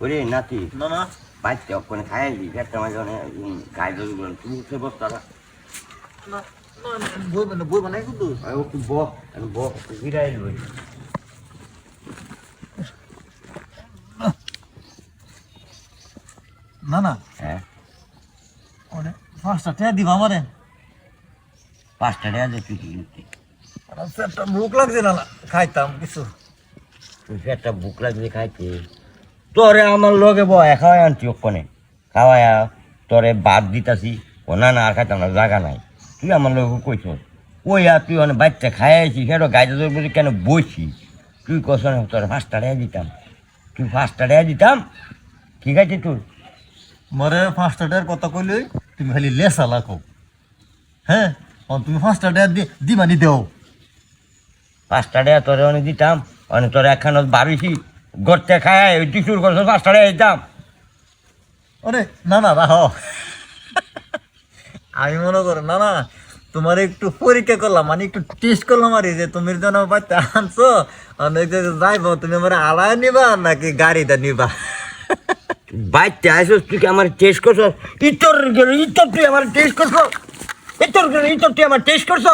ওরে নাতি অক্ষণে একটা মাঝে অনেক গায়ে ধরে তুমি উঠে বস তারা না না বই বই বানাই কিন্তু ও কি বক আমি বক বিরাই লই না না। হ্যাঁ? অনেক পাঁচটা টাকা দিবা আমারে। পাঁচটা টাকা দিয়ে তুই কি কিনতি একটা ভুক লাগছে না না খাইতাম কিছু। তুই একটা বুক লাগবে খাইতে। তোরে আমার লগে বয় খাওয়াই আনছি ওখানে খাওয়ায়া তোরে বাদ দিতাছি ও না না আর খাইতাম না জায়গা নাই। তুই আমার লগে কইছ ওই আর তুই অনেক বাচ্চা খাই আইছি সেটা গাইতে তোর বলি কেন বসি তুই কস না তোর পাঁচটা টাকা দিতাম। তুই পাঁচটা টাকা দিতাম ঠিক আছে তোর? মরে টাকার কথা কইলে তুমি খালি লেসা লাখো হ্যাঁ? তুমি দি দিবানি দেও। টাকা তোরে অনেক দিতাম অনেক তোর একখান বাড়িছি গড়তে খায় ওই টিসুর করছ পাঁচটা দিতাম আরে না না রাহ আমি মনে করো না না তোমার একটু পরীক্ষা করলাম মানে একটু টেস্ট করলাম আর যে তুমি যেন বাচ্চা আনছো অনেক যাইবো তুমি আমার আলায় নিবা নাকি গাড়িটা নিবা? বাইতে আসছিস তুই কি আমার টেস্ট করছ? ইতর ইতর তুই আমার টেস্ট করছ? ইতর ইতর তুই আমার টেস্ট করছ?